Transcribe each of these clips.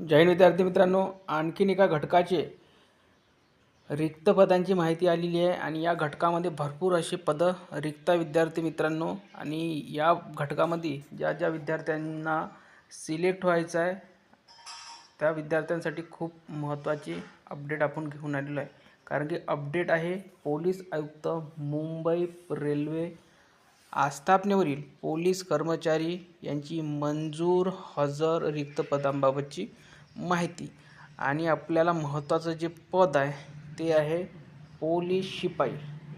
जैन विद्यार्थी मित्रांनो. आणखीन एका घटकाचे रिक्त पदांची माहिती आलेली आहे आणि या घटकामध्ये भरपूर असे पदं रिक्त विद्यार्थी मित्रांनो. आणि या घटकामध्ये ज्या ज्या विद्यार्थ्यांना सिलेक्ट व्हायचं आहे त्या विद्यार्थ्यांसाठी खूप महत्त्वाची अपडेट आपण घेऊन आलेलो आहे. कारण की अपडेट आहे पोलीस आयुक्त मुंबई रेल्वे आस्थापनेवरील पोलीस कर्मचारी यांची मंजूर हजर रिक्त पदांबाबतची. माहिती. आणि आपल्याला महत्त्वाचं जे पद आहे ते आहे पोलीस शिपाई.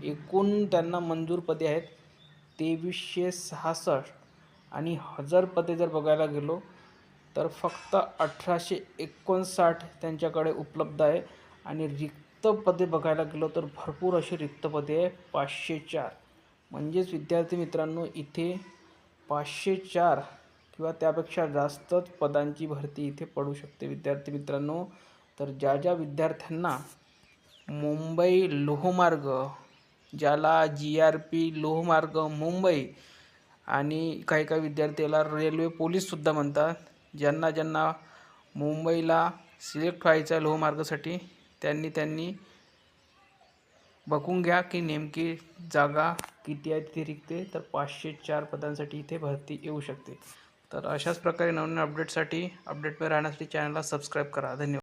एकूण त्यांना मंजूर पदे आहेत तेवीसशे सहासष्ट. आणि हजर पदे जर बघायला गेलो तर फक्त अठराशे एकोणसाठ त्यांच्याकडे उपलब्ध आहे. आणि रिक्त पदे बघायला गेलो तर भरपूर अशी रिक्त पदे आहे पाचशे चार. म्हणजेच विद्यार्थी मित्रांनो इथे पाचशे चार किंवा त्यापेक्षा जास्तच पदांची भरती इथे पडू शकते. विद्यार्थी मित्रांनो तर ज्या ज्या विद्यार्थ्यांना मुंबई लोहमार्ग ज्याला जी आर पी लोहमार्ग मुंबई आणि काही काही विद्यार्थ्याला रेल्वे पोलीससुद्धा म्हणतात ज्यांना ज्यांना मुंबईला सिलेक्ट व्हायचं आहे लोहमार्गासाठी त्यांनी त्यांनी बघून घ्या की नेमकी जागा किती आहे तिथे रिक्ते तर पाचशे चार पदांसाठी इथे भरती येऊ शकते. तर अशाच प्रकारे नवीन अपडेटसाठी अपडेटमध्ये राहण्यासाठी चॅनलला सबस्क्राईब करा. धन्यवाद.